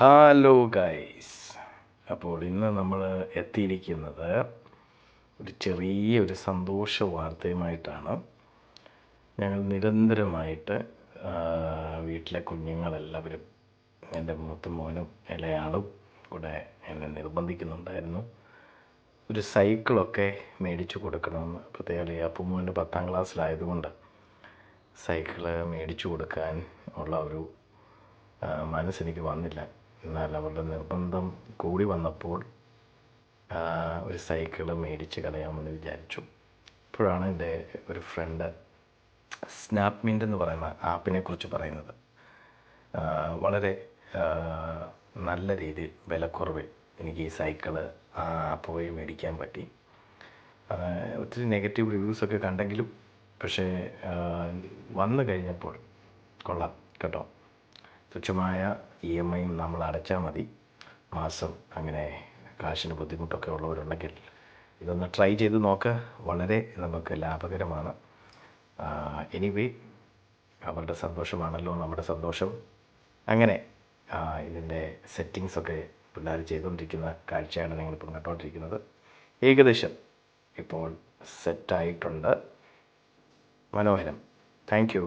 Hello guys അപ്പോൾ ഇന്ന് നമ്മൾ എത്തിയിരിക്കുന്നത് ഒരു ചെറിയ ഒരു സന്തോഷ വാർത്തയുമായിട്ടാണ്. ഞങ്ങൾ നിരന്തരമായിട്ട് വീട്ടിലെ കുഞ്ഞുങ്ങളെല്ലാവരും എന്റെ മൂത്ത മോനും ഇളയാളും കൂടെ എന്നെ നിർബന്ധിക്കുന്നുണ്ടായിരുന്നു. ഒരു സൈക്കിളൊക്കെ മേടിച്ചു കൊടുക്കണമെന്ന്. ഈ അപ്പുമോന്റെ പത്താം ക്ലാസ്സിലായതുകൊണ്ട് സൈക്കിൾ മേടിച്ചു കൊടുക്കാൻ ഉള്ള ഒരു മനസ്സെനിക്ക് വന്നില്ല. എന്നാൽ അവരുടെ നിർബന്ധം കൂടി വന്നപ്പോൾ ഒരു സൈക്കിൾ മേടിച്ച് കളയാമെന്ന് വിചാരിച്ചു. ഇപ്പോഴാണ് എന്റെ ഒരു ഫ്രണ്ട് സ്നാപ്മിന്റ് എന്ന് പറയുന്ന ആപ്പിനെ കുറിച്ച് പറയുന്നത്. വളരെ നല്ല രീതിയിൽ വിലക്കുറവിൽ എനിക്ക് ഈ സൈക്കിൾ ആപ്പ് വഴി മേടിക്കാൻ പറ്റി. ഒത്തിരി നെഗറ്റീവ് റിവ്യൂസൊക്കെ കണ്ടെങ്കിലും പക്ഷേ വന്നു കഴിഞ്ഞപ്പോൾ കൊള്ളാം കേട്ടോ. തുച്ഛമായ ഇ എം ഐയും നമ്മൾ അടച്ചാൽ മതി. മാസം അങ്ങനെ കാശിന് ബുദ്ധിമുട്ടൊക്കെ ഉള്ളവരുണ്ടെങ്കിൽ ഇതൊന്ന് ട്രൈ ചെയ്ത് നോക്കുക വളരെ നമുക്ക് ലാഭകരമാണ്. എനിവേ അവരുടെ സന്തോഷമാണല്ലോ നമ്മുടെ സന്തോഷം. അങ്ങനെ ഇതിന്റെ സെറ്റിങ്സൊക്കെ പിള്ളേർ ചെയ്തുകൊണ്ടിരിക്കുന്ന കാഴ്ചയാണ് നിങ്ങളിപ്പോൾ കണ്ടുകൊണ്ടിരിക്കുന്നത് ഏകദേശം ഇപ്പോൾ സെറ്റായിട്ടുണ്ട് മനോഹരം. Thank you